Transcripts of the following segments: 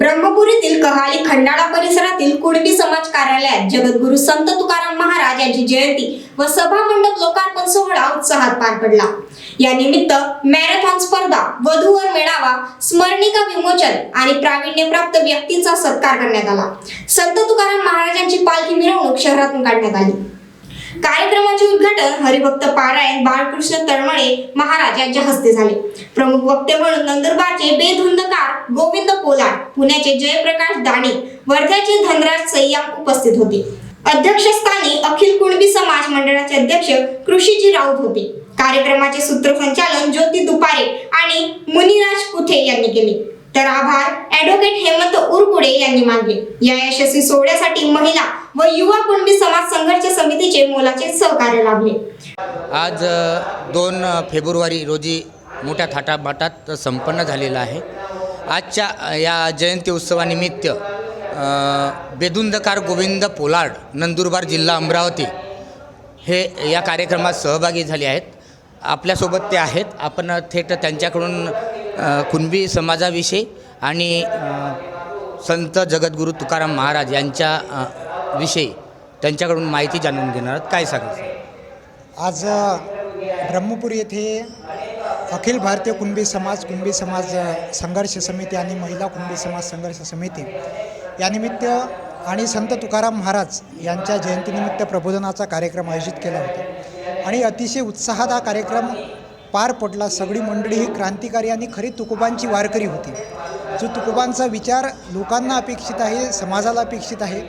ब्रह्मपुरीतील कहाली खंडाळा परिसरातील कुणबी समाज कार्यालयात जगद्गुरु संत तुकाराम महाराज यांची जयंती व सभा मंडप लोकार्पण सोहळा उत्साहात पार पडला. या निमित्त मॅरेथॉन स्पर्धा वधूवर मेळावा स्मरणिका विमोचन आणि प्रावीण्यप्राप्त व्यक्तींचा सत्कार करण्यात आला. संत तुकाराम महाराजांची पालखी मिरवणूक शहरातून काढण्यात आली. कार्यक्रमाचे उद्घाटन हरिभक्त पारायण बाळकृष्ण तळमळे महाराज यांच्या हस्ते झाले. प्रमुख वक्ते म्हणून नंदुरबारचे बेधुंदकार गोविंद पोलाड पुण्याचे जयप्रकाश दाणे वर्ध्याचे धनराज सय्याम उपस्थित होते. अध्यक्षस्थानी अखिल कुणबी समाज मंडळाचे अध्यक्ष कृषीजी राऊत होते. कार्यक्रमाचे सूत्रसंचालन ज्योती दुपारे आणि मुनिराज कुठे यांनी केले. तर आभार. ऍडव्होकेट हेमंत उरकुडे यांनी मानले. या यशस्वी सोहळ्यासाठी महिला व युवा कुणबी समाज संघर्ष समितीचे मोलाचे सहकार्य लाभले. आज दोन फेब्रुवारी रोजी मोठ्या थाटामाटात संपन्न झालेला आहे. आजच्या या जयंती उत्सवानिमित्त बेदुंदकार गोविंद पोलार्ड नंदुरबार जिल्हा अमरावती हे या कार्यक्रमात सहभागी झाले आहेत. आपल्यासोबत ते आहेत. आपण थेट त्यांच्याकडून कुणबी समाजाविषयी आणि संत जगद्गुरू तुकाराम महाराज यांच्या विषयी त्यांच्याकडून माहिती जाणून घेणार काय सांगायचं आज ब्रह्मपूर येथे अखिल भारतीय कुणबी समाज कुणबी समाज संघर्ष समिती आणि महिला कुणबी समाज संघर्ष समिती यानिमित्त आणि संत तुकाराम महाराज यांच्या जयंतीनिमित्त प्रबोधनाचा कार्यक्रम आयोजित केला होता. आणि अतिशय उत्साहात हा कार्यक्रम पार पडला. सगळी मंडळी ही क्रांतिकारी आणि खरी तुकोबांची वारकरी होती. जो तुकोबांचा विचार लोकांना अपेक्षित आहे समाजाला अपेक्षित आहे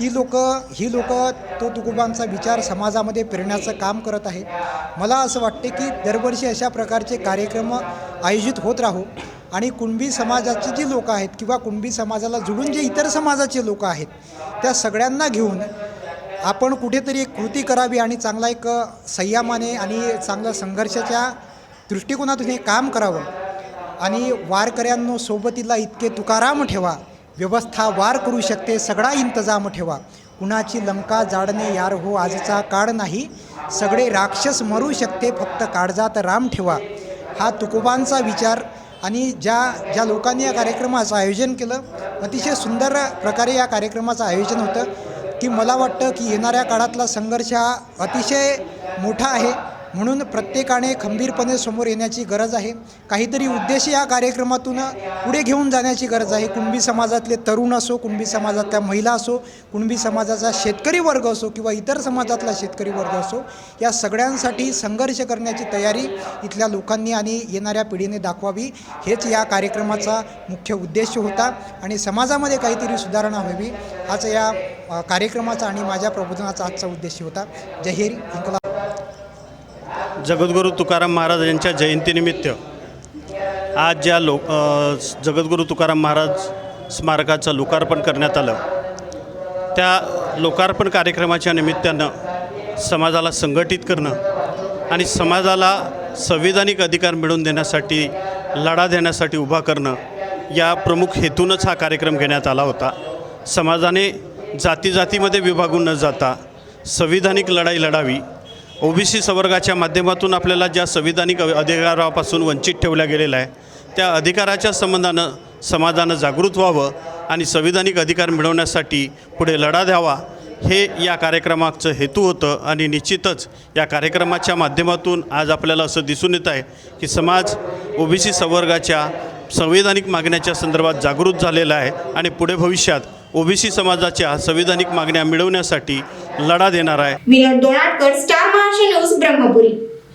ती लोक ही लोक तो तुकोबांचा विचार समाजामध्ये पेरण्याचं काम करत आहे. मला असं वाटते की दरवर्षी अशा प्रकारचे कार्यक्रम आयोजित होत राहो. आणि कुणबी समाजाची जी लोकं आहेत किंवा कुणबी समाजाला जुळून जे इतर समाजाचे लोक आहेत त्या सगळ्यांना घेऊन आपण कुठेतरी एक कृती करावी आणि चांगला एक संयमाने आणि चांगल्या संघर्षाच्या दृष्टिकोनातून हे काम करावं. आणि वारकऱ्यांनो सोबतीला इतके तुकाराम ठेवा. व्यवस्था वार करू शकते सगळा इंतजाम ठेवा. कुणाची लंका जाडणे यार हो आजचा काळ नाही. सगळे राक्षस मरू शकते फक्त काळजात राम ठेवा. हा तुकोबांचा विचार आणि ज्या ज्या लोकांनी या कार्यक्रमाचं आयोजन केलं अतिशय सुंदर प्रकारे या कार्यक्रमाचं आयोजन होतं. की मला वाटतं की येणाऱ्या काळातला संघर्ष हा अतिशय मोठा आहे. म्हणून प्रत्येकाने खंबीरपणे समोर येण्याची गरज आहे. काहीतरी उद्देश या कार्यक्रमातून पुढे घेऊन जाण्याची गरज आहे. कुणबी समाजातले तरुण असो कुणबी समाजातल्या महिला असो कुणबी समाजाचा शेतकरी वर्ग असो किंवा इतर समाजातला शेतकरी वर्ग असो या सगळ्यांसाठी संघर्ष करण्याची तयारी इथल्या लोकांनी आणि येणाऱ्या पिढीने दाखवावी. हेच या कार्यक्रमाचा मुख्य उद्देश होता आणि समाजामध्ये काहीतरी सुधारणा व्हावी. हाच या कार्यक्रमाचा आणि माझ्या प्रबोधनाचा आजचा उद्देश होता. जहीर इंकला जगद्गुरू तुकाराम महाराज यांच्या जयंतीनिमित्त आज ज्या लो जगद्गुरू तुकाराम महाराज स्मारकाचं लोकार्पण करण्यात आलं. त्या लोकार्पण कार्यक्रमाच्या निमित्तानं समाजाला संघटित करणं आणि समाजाला संविधानिक अधिकार मिळवून देण्यासाठी लढा देण्यासाठी उभा करणं या प्रमुख हेतूनच हा कार्यक्रम घेण्यात आला होता. समाजाने जाती जातीमध्ये विभागून न जाता संविधानिक लढाई लढावी. ओबीसी संवर्गाच्या माध्यमातून आपल्याला ज्या संविधानिक अधिकारापासून वंचित ठेवल्या गेलेला आहे त्या अधिकाराच्या संबंधानं समाजानं जागृत व्हावं आणि संविधानिक अधिकार मिळवण्यासाठी पुढे लढा द्यावा हे या कार्यक्रमाचं हेतू होतं आणि निश्चितच या कार्यक्रमाच्या माध्यमातून आज आपल्याला असं दिसून येत आहे की समाज ओबीसी संवर्गाच्या संविधानिक मागण्याच्या संदर्भात जागृत झालेला आहे आणि पुढे भविष्यात ओबीसी समाजाच्या संविधानिक मागण्या मिळवण्यासाठी लढा देणार आहे. Vinod Donatkar star Maharashtra news Brahmapuri.